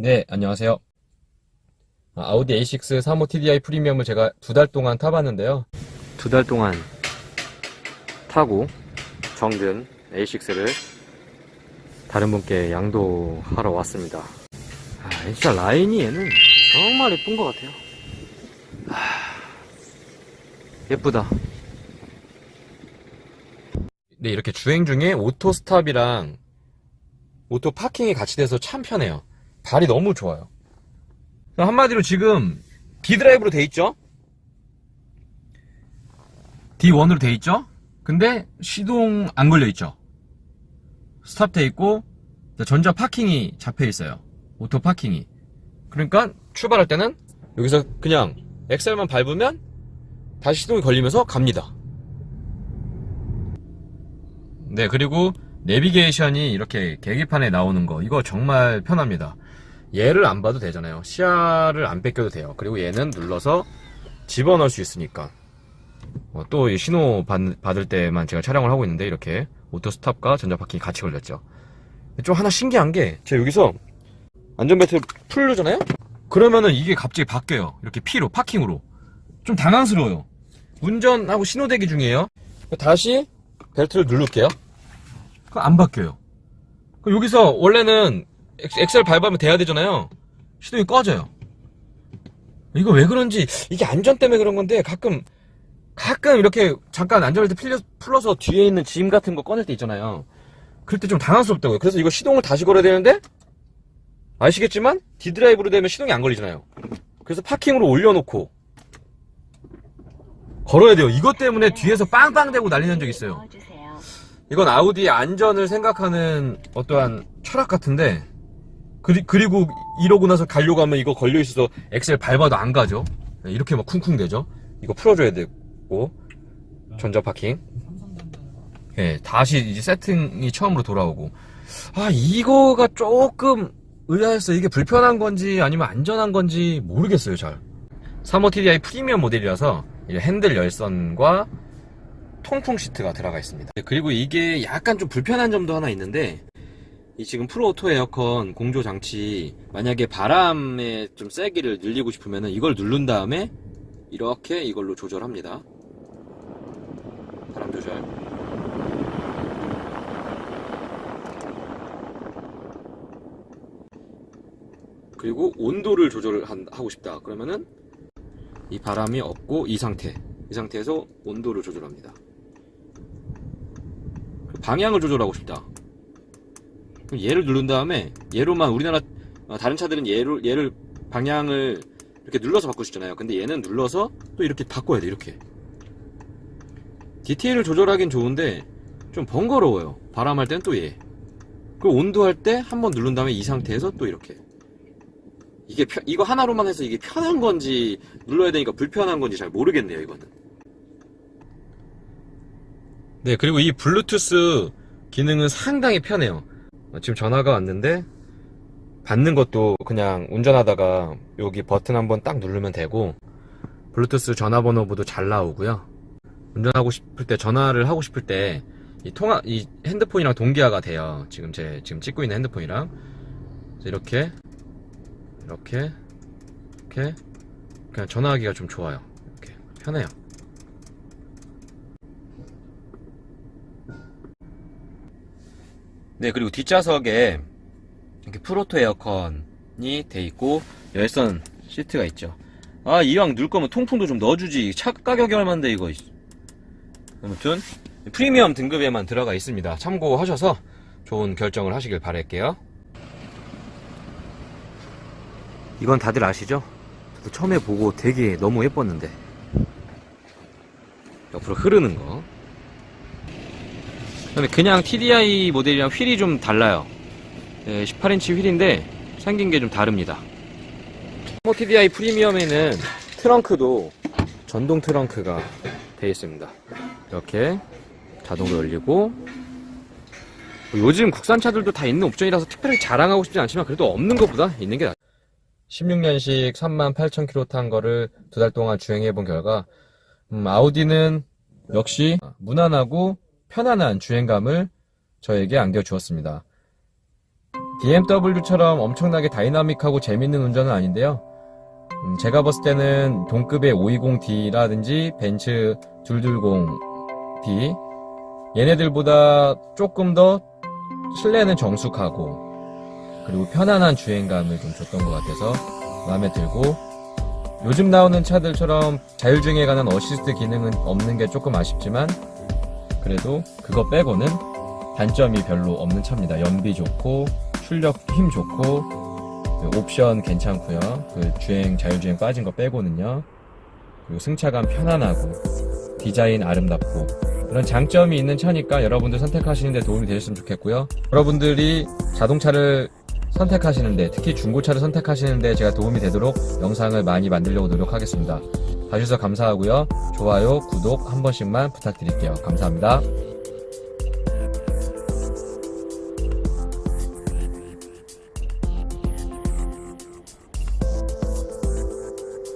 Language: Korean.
네, 안녕하세요. 아, 아우디 A6 35 TDI 프리미엄을 제가 두 달 동안 타봤는데요. 두 달 동안 타고 정든 A6를 다른 분께 양도하러 왔습니다. 아, 진짜 라인이 얘는 정말 예쁜 것 같아요. 아, 예쁘다. 네, 이렇게 주행 중에 오토 스탑이랑 오토 파킹이 같이 돼서 참 편해요. 발이 너무 좋아요. 한마디로 지금 D 드라이브로 돼 있죠? D1으로 돼 있죠? 근데 시동 안 걸려 있죠? 스탑 돼 있고 전자 파킹이 잡혀 있어요. 오토 파킹이. 그러니까 출발할 때는 여기서 그냥 엑셀만 밟으면 다시 시동이 걸리면서 갑니다. 네, 그리고 내비게이션이 이렇게 계기판에 나오는 거 이거 정말 편합니다. 얘를 안 봐도 되잖아요. 시야를 안 뺏겨도 돼요. 그리고 얘는 눌러서 집어넣을 수 있으니까. 어, 또이 신호 받, 받을 때만 제가 촬영을 하고 있는데 이렇게 오토 스탑과 전자 파킹이 같이 걸렸죠. 좀 하나 신기한 게 제가 여기서 안전벨트 풀려잖아요? 그러면은 이게 갑자기 바뀌어요. 이렇게 P로 파킹으로. 좀 당황스러워요. 운전하고 신호 대기 중이에요. 다시 벨트를 누를게요. 안 바뀌어요. 여기서 원래는 엑- 엑셀 밟으면 돼야 되잖아요. 시동이 꺼져요. 이거 왜 그런지 이게 안전 때문에 그런 건데 가끔 가끔 이렇게 잠깐 안전벨트 풀려, 풀어서 뒤에 있는 짐 같은 거 꺼낼 때 있잖아요. 그럴 때 좀 당황스럽다고요. 그래서 이거 시동을 다시 걸어야 되는데 아시겠지만 디드라이브로 되면 시동이 안 걸리잖아요. 그래서 파킹으로 올려놓고 걸어야 돼요. 이것 때문에 뒤에서 빵빵대고 난적 있어요. 이건 아우디의 안전을 생각하는 어떠한 철학 같은데 그리, 그리고 이러고 나서 가려고 하면 이거 걸려있어서 엑셀 밟아도 안 가죠? 네, 이렇게 막 쿵쿵 되죠? 이거 풀어줘야 되고 전자 파킹. 예, 다시 이제 세팅이 처음으로 돌아오고. 아 이거가 조금 의아했어요. 이게 불편한 건지 아니면 안전한 건지 모르겠어요 잘. 35 TDI 프리미엄 모델이라서 이 핸들 열선과 통풍 시트가 들어가 있습니다. 그리고 이게 약간 좀 불편한 점도 하나 있는데 이 지금 프로오토 에어컨 공조 장치 만약에 바람의 좀 세기를 늘리고 싶으면 이걸 누른 다음에 이렇게 이걸로 조절합니다. 바람 조절. 그리고 온도를 조절을 한- 하고 싶다. 그러면은 이 바람이 없고 이 상태. 이 상태에서 온도를 조절합니다. 방향을 조절하고 싶다. 그럼 얘를 누른 다음에 얘로만 우리나라 어, 다른 차들은 얘를 얘를 방향을 이렇게 눌러서 있잖아요. 근데 얘는 눌러서 또 이렇게 바꿔야 돼. 이렇게. 디테일을 조절하긴 좋은데 좀 번거로워요. 바람할 땐 또 얘. 그 온도 할 때 한 번 누른 다음에 이 상태에서 또 이렇게. 이게 편- 이거 하나로만 해서 이게 편한 건지 눌러야 되니까 불편한 건지 잘 모르겠네요. 이거는. 네, 그리고 이 블루투스 기능은 상당히 편해요. 어, 지금 전화가 왔는데 받는 것도 그냥 운전하다가 여기 버튼 한번 딱 누르면 되고 블루투스 전화번호부도 잘 나오고요. 운전하고 싶을 때 전화를 하고 싶을 때 이 통화 이 핸드폰이랑 동기화가 돼요. 지금 제 지금 찍고 있는 핸드폰이랑 이렇게 이렇게 이렇게 그냥 전화하기가 좀 좋아요. 이렇게 편해요. 네, 그리고 뒷좌석에 이렇게 프로토 에어컨이 돼 있고 열선 시트가 있죠. 아, 이왕 넣을 거면 통풍도 좀 넣어주지. 차 가격이 얼만데 이거. 아무튼 프리미엄 등급에만 들어가 있습니다. 참고하셔서 좋은 결정을 하시길 바랄게요. 이건 다들 아시죠? 저도 처음에 보고 되게 너무 예뻤는데 옆으로 흐르는 거. 그다음에 그냥 TDI 모델이랑 휠이 좀 달라요. 18인치 휠인데 생긴 게 좀 다릅니다. 뭐 TDI 프리미엄에는 트렁크도 전동 트렁크가 되어 있습니다. 이렇게 자동으로 열리고 뭐 요즘 국산차들도 다 있는 옵션이라서 특별히 자랑하고 싶진 않지만 그래도 없는 것보다 있는 게 낫. 16년식 38,000km 탄 거를 두 달 동안 주행해 본 결과 음, 아우디는 역시 무난하고 편안한 주행감을 저에게 안겨주었습니다. BMW처럼 엄청나게 다이나믹하고 재밌는 운전은 아닌데요. 음, 제가 봤을 때는 동급의 520D라든지 벤츠 220D 얘네들보다 조금 더 실내는 정숙하고 그리고 편안한 주행감을 좀 줬던 것 같아서 마음에 들고 요즘 나오는 차들처럼 자율주행에 관한 어시스트 기능은 없는 게 조금 아쉽지만 그래도 그거 빼고는 단점이 별로 없는 차입니다. 연비 좋고 출력 힘 좋고 그 옵션 괜찮고요. 그 주행 자율주행 빠진 거 빼고는요. 그리고 승차감 편안하고 디자인 아름답고 그런 장점이 있는 차니까 여러분들 선택하시는데 도움이 되셨으면 좋겠고요. 여러분들이 자동차를 선택하시는데 특히 중고차를 선택하시는데 제가 도움이 되도록 영상을 많이 만들려고 노력하겠습니다. 봐주셔서 감사하고요. 좋아요, 구독 한 번씩만 부탁드릴게요. 감사합니다.